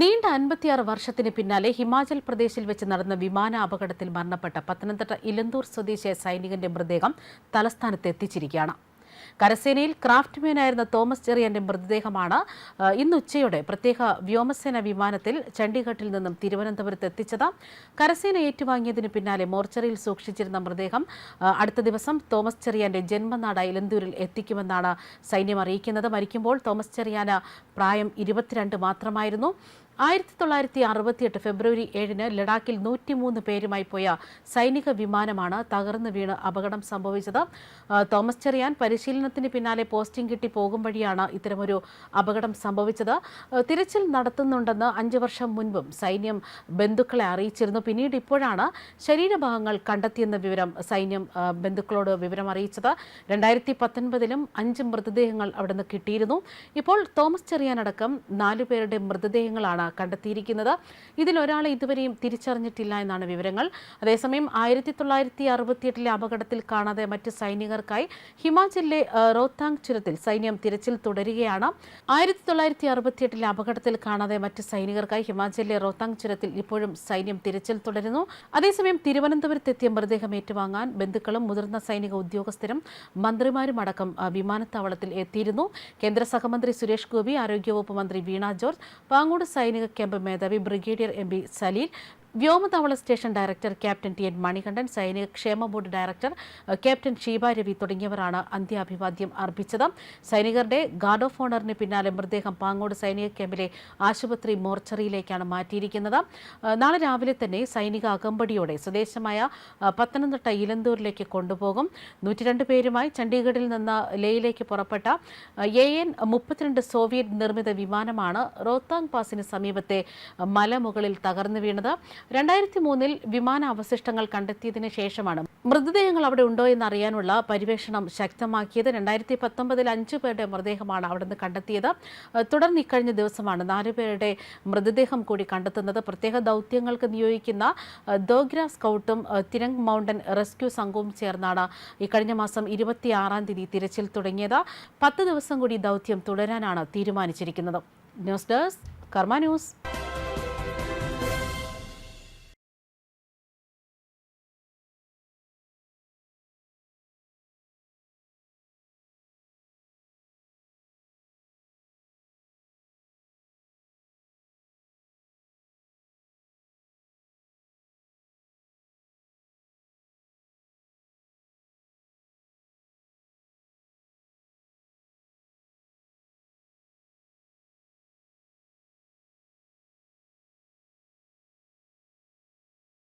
നീണ്ട അൻപത്തിയാറ് വർഷത്തിന് പിന്നാലെ ഹിമാചൽ പ്രദേശിൽ വെച്ച് നടന്ന വിമാന അപകടത്തിൽ മരണപ്പെട്ട പത്തനംതിട്ട ഇലന്തൂർ സ്വദേശിയായ സൈനികന്റെ മൃതദേഹം തലസ്ഥാനത്ത് എത്തിച്ചിരിക്കുകയാണ്. കരസേനയിൽ ക്രാഫ്റ്റ്മാനായിരുന്ന തോമസ് ചെറിയന്റെ മൃതദേഹമാണ് ഇന്ന് ഉച്ചയോടെ പ്രത്യേക വ്യോമസേന വിമാനത്തിൽ ചണ്ഡീഗഡിൽ നിന്നും തിരുവനന്തപുരത്ത് എത്തിച്ചത്. കരസേന ഏറ്റുവാങ്ങിയതിന് പിന്നാലെ മോർച്ചറിയിൽ സൂക്ഷിച്ചിരുന്ന മൃതദേഹം അടുത്ത ദിവസം തോമസ് ചെറിയാന്റെ ജന്മനാടായ ഇലന്തൂരിൽ എത്തിക്കുമെന്നാണ് സൈന്യം അറിയിക്കുന്നത്. മരിക്കുമ്പോൾ തോമസ് ചെറിയാന് പ്രായം ഇരുപത്തിരണ്ട് മാത്രമായിരുന്നു. ആയിരത്തി തൊള്ളായിരത്തി അറുപത്തിയെട്ട് ഫെബ്രുവരി ഏഴിന് ലഡാക്കിൽ നൂറ്റിമൂന്ന് പേരുമായി പോയ സൈനിക വിമാനമാണ് തകർന്നു വീണ് അപകടം സംഭവിച്ചത്. തോമസ് ചെറിയാൻ പരിശീലനത്തിന് പിന്നാലെ പോസ്റ്റിംഗ് കിട്ടി പോകും വഴിയാണ് ഇത്തരമൊരു അപകടം സംഭവിച്ചത്. തിരച്ചിൽ നടത്തുന്നുണ്ടെന്ന് അഞ്ചു വർഷം മുൻപും സൈന്യം ബന്ധുക്കളെ അറിയിച്ചിരുന്നു. പിന്നീട് ഇപ്പോഴാണ് ശരീരഭാഗങ്ങൾ കണ്ടെത്തിയെന്ന വിവരം സൈന്യം ബന്ധുക്കളോട് വിവരം അറിയിച്ചത്. രണ്ടായിരത്തി പത്തൊൻപതിലും അഞ്ച് മൃതദേഹങ്ങൾ അവിടുന്ന് കിട്ടിയിരുന്നു. ഇപ്പോൾ തോമസ് ചെറിയാനടക്കം നാലുപേരുടെ മൃതദേഹങ്ങളാണ് കണ്ടെത്തിയിരിക്കുന്നത്. ഇതിൽ ഒരാളെ ഇതുവരെയും തിരിച്ചറിഞ്ഞിട്ടില്ല എന്നാണ് വിവരങ്ങൾ. അതേസമയം ആയിരത്തി തൊള്ളായിരത്തി അറുപത്തിയെട്ടിലെ അപകടത്തിൽ കാണാതെ മറ്റ് സൈനികർക്കായി ഹിമാചലിലെ റോത്താങ് ചുരത്തിൽ സൈന്യം തിരച്ചിൽ തുടരുകയാണ്. ആയിരത്തി തൊള്ളായിരത്തി അറുപത്തിയെട്ടിലെ അപകടത്തിൽ കാണാതെ മറ്റ് സൈനികർക്കായി ഹിമാചലിലെ റോത്താങ് ചുരത്തിൽ ഇപ്പോഴും സൈന്യം തിരച്ചിൽ തുടരുന്നു. അതേസമയം തിരുവനന്തപുരത്തെത്തിയ മൃതദേഹം ഏറ്റുവാങ്ങാൻ ബന്ധുക്കളും മുതിർന്ന സൈനിക ഉദ്യോഗസ്ഥരും മന്ത്രിമാരും അടക്കം വിമാനത്താവളത്തിൽ എത്തിയിരുന്നു. കേന്ദ്ര സഹമന്ത്രി സുരേഷ് ഗോപി ആരോഗ്യവകുപ്പ് മന്ത്രി വീണ ജോർജ് പാങ്ങോട് സൈനിക ക്യാമ്പ് മേധാവി brigadier M Saleel വ്യോമതാവള station director captain T N Manikandan സൈനിക ക്ഷേമ board director captain Sheeba Ravi തുടങ്ങിയവരാണ് അന്ത്യാഭിവാദ്യം അർപ്പിച്ചത്. സൈനികരുടെ ഗാർഡ് ഓഫ് ഓണറിന് പിന്നാലെ മൃതദേഹം പാങ്ങോട് സൈനിക ക്യാമ്പിലെ ആശുപത്രി മോർച്ചറിയിലേക്കാണ് മാറ്റിയിരിക്കുന്നത്. നാളെ രാവിലെ തന്നെ സൈനിക അകമ്പടിയോടെ സ്വദേശമായ പത്തനംതിട്ട ഇലന്തൂരിലേക്ക് കൊണ്ടുപോകും. നൂറ്റിരണ്ട് പേരുമായി ചണ്ഡീഗഡിൽ നിന്ന് ലേയിലേക്ക് പുറപ്പെട്ട എ എൻ മുപ്പത്തിരണ്ട് സോവിയറ്റ് നിർമ്മിത വിമാനമാണ് റോത്താങ് പാസിന് സമീപത്തെ മലമുകളിൽ തകർന്നു വീണത്. രണ്ടായിരത്തി മൂന്നിൽ വിമാന അവശിഷ്ടങ്ങൾ കണ്ടെത്തിയതിനു ശേഷമാണ് മൃതദേഹങ്ങൾ അവിടെ ഉണ്ടോ എന്ന് അറിയാനുള്ള പരിവേഷണം ശക്തമാക്കിയത്. രണ്ടായിരത്തി പത്തൊമ്പതിൽ അഞ്ചു പേരുടെ മൃതദേഹമാണ് അവിടെ നിന്ന് കണ്ടെത്തിയത് തുടർന്ന് ഇക്കഴിഞ്ഞ ദിവസമാണ് നാല് പേരുടെ മൃതദേഹം കൂടി കണ്ടെത്തുന്നത്. പ്രത്യേക ദൗത്യങ്ങൾക്ക് നിയോഗിക്കുന്ന ദോഗ്ര സ്കൗട്ടും തിരങ് മൗണ്ടൻ റെസ്ക്യൂ സംഘവും ചേർന്നാണ് ഇക്കഴിഞ്ഞ മാസം ഇരുപത്തിയാറാം തീയതി തിരച്ചിൽ തുടങ്ങിയത്. പത്ത് ദിവസം കൂടി ദൗത്യം തുടരാനാണ് തീരുമാനിച്ചിരിക്കുന്നത്. News desk Karma news.